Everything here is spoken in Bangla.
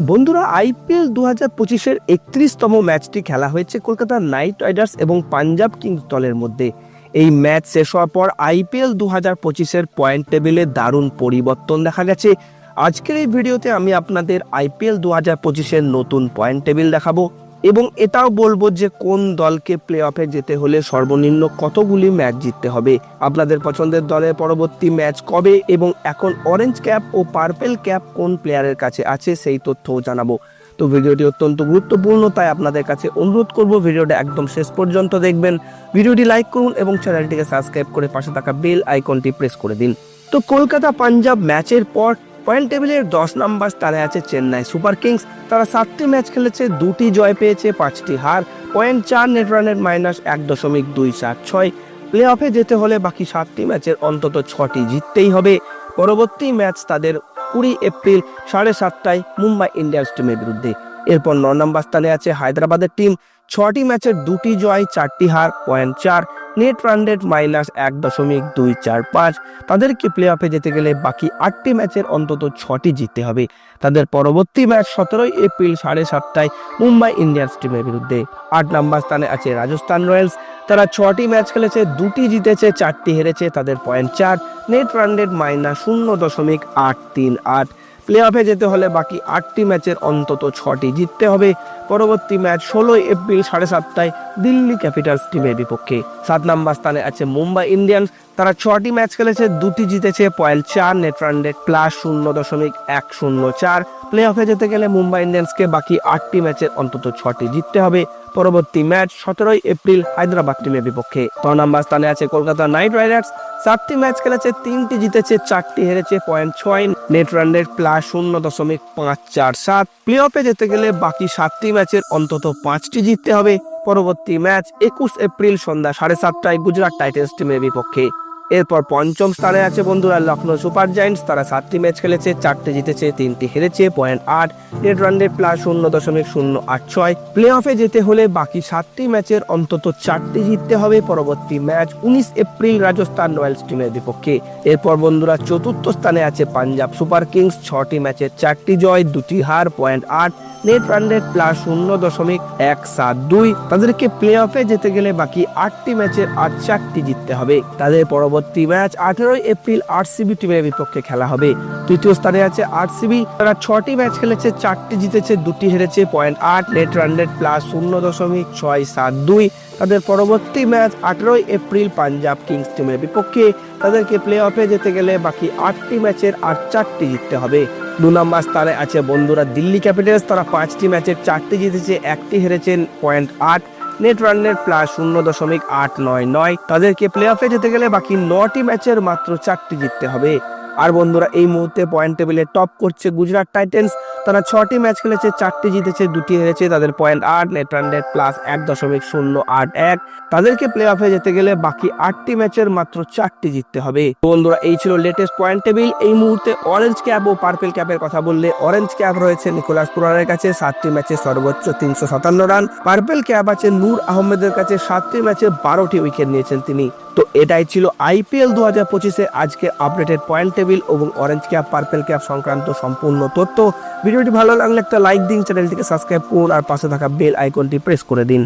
বন্ধুরা আইপিএল দু হাজার পঁচিশের একত্রিশতম ম্যাচটি খেলা হয়েছে কলকাতার নাইট রাইডার্স এবং পাঞ্জাব কিংস দলের মধ্যে। এই ম্যাচ শেষ হওয়ার পর আইপিএল দু হাজার পঁচিশের পয়েন্ট টেবিলে দারুণ পরিবর্তন দেখা গেছে। আজকের এই ভিডিওতে আমি আপনাদের আইপিএল দু হাজার পঁচিশের নতুন পয়েন্ট টেবিল দেখাবো। এবং এটাও বলব যে কোন দলকে প্লে অফে যেতে হলে সর্বনিম্ন কতগুলি ম্যাচ জিততে হবে? আপনাদের পছন্দের দলের পরবর্তী ম্যাচ কবে? এবং এখন অরেঞ্জ ক্যাপ ও পার্পেল ক্যাপ কোন প্লেয়ারের কাছে আছে? সেই তথ্যও জানাব। তো ভিডিওটি অত্যন্ত গুরুত্বপূর্ণ, তাই আপনাদের কাছে অনুরোধ করব ভিডিওটা একদম শেষ পর্যন্ত দেখবেন। ভিডিওটি লাইক করুন এবং চ্যানেলটিকে সাবস্ক্রাইব করে পাশে থাকা বেল আইকনটি প্রেস করে দিন। তো কলকাতা পাঞ্জাব ম্যাচের পর পয়েন্ট টেবিলের দশ নম্বর স্থানে আছে চেন্নাই সুপার কিংস। তারা সাতটি ম্যাচ খেলেছে, দুটি জয় পেয়েছে, পাঁচটি হার। পয়েন্ট চার নেট রানের মাইনাস এক দশমিক দুই সাত ছয়। প্লে অফে যেতে হলে বাকি সাতটি ম্যাচের অন্তত ছটি জিততেই হবে। পরবর্তী ম্যাচ তাদের কুড়ি এপ্রিল সাড়ে সাতটায় মুম্বাই ইন্ডিয়ান্স টিমের বিরুদ্ধে। এরপর ন নম্বর স্থানে আছে হায়দ্রাবাদের টিম। ছটি ম্যাচের দুটি জয়, চারটি হার, পয়েন্ট চার। নেট রান রেট মাইনাস এক দশমিক দুই চার পাঁচ। তাদেরকে প্লে অফে যেতে গেলে বাকি আটটি ম্যাচের অন্তত ছটি জিততে হবে। তাদের পরবর্তী ম্যাচ সতেরোই এপ্রিল সাড়ে সাতটায় মুম্বাই ইন্ডিয়ান্স টিমের বিরুদ্ধে। আট নম্বর স্থানে আছে রাজস্থান রয়্যালস। তারা ছটি ম্যাচ খেলেছে, দুটি জিতেছে, চারটি হেরেছে। তাদের পয়েন্ট চার, নেট রান রেট মাইনাস শূন্য দশমিক আট তিন আট। প্লে অফে যেতে হলে বাকি আটটি ম্যাচের অন্তত ছটি জিততে হবে। পরবর্তী ম্যাচ ষোলোই এপ্রিল সাড়ে সাতটায় দিল্লি ক্যাপিটালস টিমের বিপক্ষে। সাত নম্বর স্থানে আছে মুম্বাই ইন্ডিয়ান্স তারা ছটি ম্যাচ খেলেছে, দুটি জিতেছে, পয়েন্ট চার, নেট রান রেট প্লাস শূন্য দশমিক এক শূন্য চার। প্লে অফে যেতে গেলে মুম্বাই ইন্ডিয়ান্সকে বাকি আটটি ম্যাচের অন্তত ছটি জিততে হবে। পরবর্তী ম্যাচ সতেরোই এপ্রিল হায়দ্রাবাদ টিমের বিপক্ষে। ছ নম্বর স্থানে আছে কলকাতা নাইট রাইডার্স। চারটি ম্যাচ খেলেছে, তিনটি জিতেছে, চারটি হেরেছে, পয়েন্ট ছয়, নেট রান রেট প্লাস শূন্য দশমিক পাঁচ চার সাত। প্লে অফে যেতে গেলে বাকি সাতটি ম্যাচের অন্তত পাঁচটি জিততে হবে। পরবর্তী ম্যাচ একুশ এপ্রিল সন্ধ্যা সাড়ে সাতটায় গুজরাট টাইটেন্স টিমের বিপক্ষে। এরপর পঞ্চম স্থানে আছে বন্ধুরা লখনৌ সুপার জায়েন্টস। তারা সাতটি ম্যাচ খেলেছে, চারটি জিতেছে, তিনটি হেরেছে, পয়েন্ট আট নেট রান রেট প্লাস শূন্য দশমিক শূন্য আট ছয়। প্লে অফে যেতে হলে বাকি সাতটি ম্যাচের অন্তত চারটি জিততে হবে। পরবর্তী ম্যাচ উনিশ এপ্রিল রাজস্থান রয়্যালস টিমের বিপক্ষে। এরপর বন্ধুরা চতুর্থ স্থানে আছে পাঞ্জাব সুপার কিংস। ছটি ম্যাচের চারটি জয়, দুটি হার, পয়েন্ট আট নেট রান রেট প্লাস শূন্য দশমিক এক সাত দুই। তাদেরকে প্লে অফে যেতে গেলে বাকি আটটি ম্যাচের আর চারটি জিততে হবে। তাদের পরবর্তী ম্যাচ আঠেরোই এপ্রিল আরসিবি টিমের বিপক্ষে খেলা হবে। তৃতীয় স্থানে আছে আরসিবি। তারা ছটি ম্যাচ খেলেছে, চারটি জিতেছে, দুটি হেরেছে, পয়েন্ট আট, নেট রান রেট প্লাস শূন্য দশমিক ছয় সাত দুই। তাদের পরবর্তী ম্যাচ আঠেরোই এপ্রিল পাঞ্জাব কিংস টিমের বিপক্ষে। তাদেরকে প্লে অফে যেতে গেলে বাকি আটটি ম্যাচের আর চারটি জিততে হবে। দু নম্বর স্থানে আছে বন্ধুরা দিল্লি ক্যাপিটালস। তারা পাঁচটি ম্যাচের চারটি জিতেছে, একটি হেরেছেন, পয়েন্ট আট। নেট রান রেট প্লাস শূন্য দশমিক আট নয় নয়। তাদেরকে প্লে অফে যেতে গেলে বাকি নটি ম্যাচের মাত্র চারটি জিততে হবে। আর বন্ধুরা, এই মুহূর্তে পয়েন্ট টেবিলে টপ করছে গুজরাট টাইটেন্স তারা ছটি ম্যাচ খেলেছে, চারটি জিতেছে, দুটি হেরেছে, তাদের পয়েন্ট আট নেট রান রেট প্লাস এক দশমিক শূন্য আট এক। তাদেরকে প্লে অফে যেতে গেলে বাকি আটটি ম্যাচের মাত্র চারটি জিততে হবে। বন্ধুরা, এই ছিল লেটেস্ট পয়েন্ট টেবিল এই মুহূর্তে অরেঞ্জ ক্যাপ ও পার্পেল ক্যাপের কথা বললে অরেঞ্জ ক্যাপ রয়েছে নিকোলাস পুরানের কাছে, সাতটি ম্যাচে সর্বোচ্চ তিনশো সাতান্ন রান। পার্পেল ক্যাপ আছে নূর আহমেদের কাছে, সাতটি ম্যাচে বারোটি উইকেট নিয়েছেন তিনি। তো এটাই ছিল আইপিএল দু হাজার পঁচিশে আজকে আপডেটেড পয়েন্ট টেবিল এবং অরেঞ্জ ক্যাপ পার্পেল ক্যাপ সংক্রান্ত সম্পূর্ণ তথ্য। ভিডিওটি ভালো লাগলে একটা লাইক দিন, চ্যানেলটিকে সাবস্ক্রাইব করুন আর পাশে থাকা বেল আইকনটি প্রেস করে দিন।